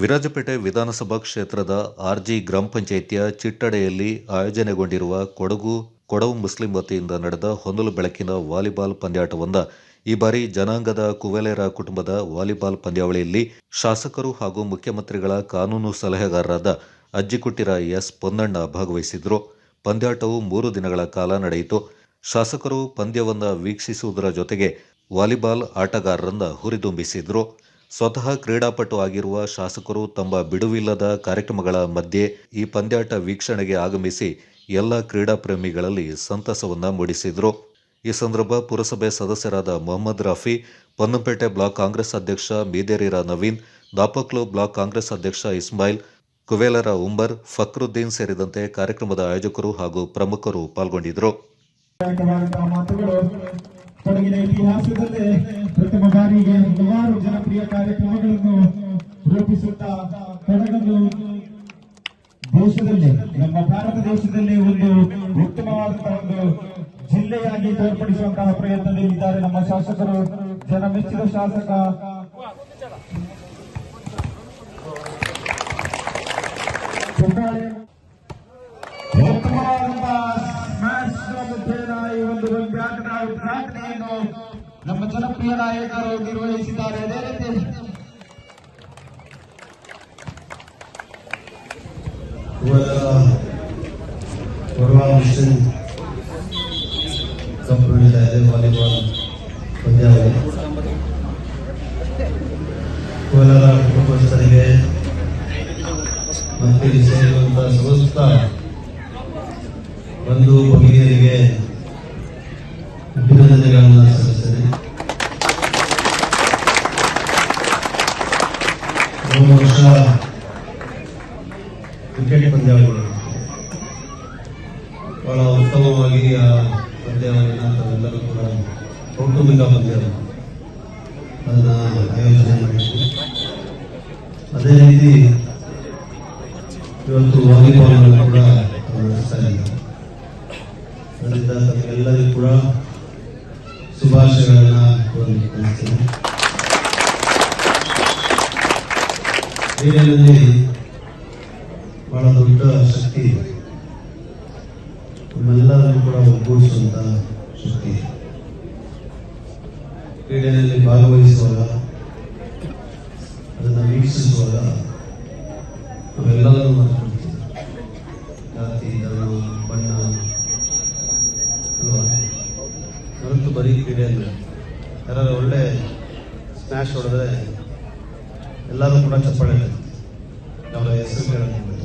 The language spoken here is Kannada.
ವಿರಾಜಪೇಟೆ ವಿಧಾನಸಭಾ ಕ್ಷೇತ್ರದ ಆರ್ಜಿ ಗ್ರಾಮ ಪಂಚಾಯಿತಿಯ ಚಿಟ್ಟಡೆಯಲ್ಲಿ ಆಯೋಜನೆಗೊಂಡಿರುವ ಕೊಡಗು ಕೊಡವು ಮುಸ್ಲಿಂ ವತಿಯಿಂದ ನಡೆದ ಹೊನಲು ಬೆಳಕಿನ ವಾಲಿಬಾಲ್ ಪಂದ್ಯಾಟವೊಂದ, ಈ ಬಾರಿ ಜನಾಂಗದ ಕುವೆಲೇರ ಕುಟುಂಬದ ವಾಲಿಬಾಲ್ ಪಂದ್ಯಾವಳಿಯಲ್ಲಿ ಶಾಸಕರು ಹಾಗೂ ಮುಖ್ಯಮಂತ್ರಿಗಳ ಕಾನೂನು ಸಲಹೆಗಾರರಾದ ಅಜ್ಜಿಕುಟ್ಟಿರ ಎಸ್ ಪೊನ್ನಣ್ಣ ಭಾಗವಹಿಸಿದ್ರು. ಪಂದ್ಯಾಟವು ಮೂರು ದಿನಗಳ ಕಾಲ ನಡೆಯಿತು. ಶಾಸಕರು ಪಂದ್ಯವನ್ನು ವೀಕ್ಷಿಸುವುದರ ಜೊತೆಗೆ ವಾಲಿಬಾಲ್ ಆಟಗಾರರನ್ನ ಹುರಿದುಂಬಿಸಿದ್ರು. ಸ್ವತಃ ಕ್ರೀಡಾಪಟು ಆಗಿರುವ ಶಾಸಕರು ತಮ್ಮ ಬಿಡುವಿಲ್ಲದ ಕಾರ್ಯಕ್ರಮಗಳ ಮಧ್ಯೆ ಈ ಪಂದ್ಯಾಟ ವೀಕ್ಷಣೆಗೆ ಆಗಮಿಸಿ ಎಲ್ಲ ಕ್ರೀಡಾ ಪ್ರೇಮಿಗಳಲ್ಲಿ ಸಂತಸವನ್ನ ಮೂಡಿಸಿದರು. ಈ ಸಂದರ್ಭ ಪುರಸಭೆ ಸದಸ್ಯರಾದ ಮೊಹಮ್ಮದ್ ರಾಫಿ, ಪೊನ್ನಂಪೇಟೆ ಬ್ಲಾಕ್ ಕಾಂಗ್ರೆಸ್ ಅಧ್ಯಕ್ಷ ಮೀದೇರಿರ ನವೀನ್, ದಾಪಕ್ಲು ಬ್ಲಾಕ್ ಕಾಂಗ್ರೆಸ್ ಅಧ್ಯಕ್ಷ ಇಸ್ಮಾಯಿಲ್, ಕುವೇಲರ ಉಂಬರ್, ಫಕ್ರುದ್ದೀನ್ ಸೇರಿದಂತೆ ಕಾರ್ಯಕ್ರಮದ ಆಯೋಜಕರು ಹಾಗೂ ಪ್ರಮುಖರು ಪಾಲ್ಗೊಂಡಿದ್ದರು ಪ್ರಥಮ ಬಾರಿಗೆ ಹಲವಾರು ಜನಪ್ರಿಯ ಕಾರ್ಯಕ್ರಮಗಳನ್ನು ರೂಪಿಸುತ್ತಾ ಕೊಡಗನ್ನು ದೇಶದಲ್ಲಿ, ನಮ್ಮ ಭಾರತ ದೇಶದಲ್ಲಿ ಒಂದು ಉತ್ತಮವಾದಂತಹ ಒಂದು ಜಿಲ್ಲೆಯಾಗಿ ತೋರ್ಪಡಿಸುವಂತಹ ಪ್ರಯತ್ನದಲ್ಲಿದ್ದಾರೆ ನಮ್ಮ ಶಾಸಕರು ಜನಮೆಚ್ಚಿದ ಶಾಸಕ. ಉದ್ಘಾಟನೆಯನ್ನು ನಮ್ಮ ಜನಪ್ರಿಯ ನಾಯಕರು ನಿರ್ವಹಿಸಿದ್ದಾರೆ. ಅದೇ ರೀತಿ ಇದೆ ವಾಲಿಬಾಲ್ ಪಂದ್ಯಾವಳಿ ಕೋಲಾರ ಕುಟುಂಬಸ್ಥರಿಗೆ ಮತ್ತು ಸೇರಿರುವಂತಹ ಸಮಸ್ತ ಬಂಧು ಭಗಿನಿಯರಿಗೆ ಹೋದ ವರ್ಷ ಕ್ರಿಕೆಟ್ ಉತ್ತಮವಾಗಿ ಆ ಪಂದ್ಯಾವಳಿನ ಕೂಡ ಕೌಟುಂಬಿಕ ಪಂದ್ಯಾವಳಿ. ಅದನ್ನ ಆಯೋಜನೆ ಅದೇ ರೀತಿ ಇವತ್ತು ವಾಲಿಬಾಲ್ ಕೂಡ ನಡೆಸ್ತಾ ಅದರಿಂದ ಕೂಡ ಶುಭಾಶಯಗಳನ್ನು ಕೋರಲಿಕ್ಕೆ ಕ್ರೀಡೆಯಲ್ಲಿ ಬಹಳ ದೊಡ್ಡ ಶಕ್ತಿ ಇದೆ. ನಮ್ಮೆಲ್ಲರನ್ನು ಕೂಡ ಒಗ್ಗೂಡಿಸುವಂತ ಶಕ್ತಿ ಕ್ರೀಡೆಯಲ್ಲಿ ಭಾಗವಹಿಸುವಾಗ, ಅದನ್ನು ವೀಕ್ಷಿಸುವಾಗ ನಾವೆಲ್ಲರೂ ಮರೆತುಬಿಡ್ತೀವಿ ಜಾತಿ, ಧರ್ಮ, ಬಣ್ಣ, ಅಲ್ವಾ? ಹೊರತು ಬರೀ ಕ್ರೀಡೆಯಲ್ಲಿ ಯಾರು ಒಳ್ಳೆ ಸ್ಮ್ಯಾಶ್ ಹೊಡೆದ್ರೆ ಎಲ್ಲರೂ ಕೂಡ ಚಪ್ಪಾಳೆ ಹೊಡಿತಾರೆ. ಅವರ ಹೆಸರು ಕೇಳೋದಿಲ್ಲ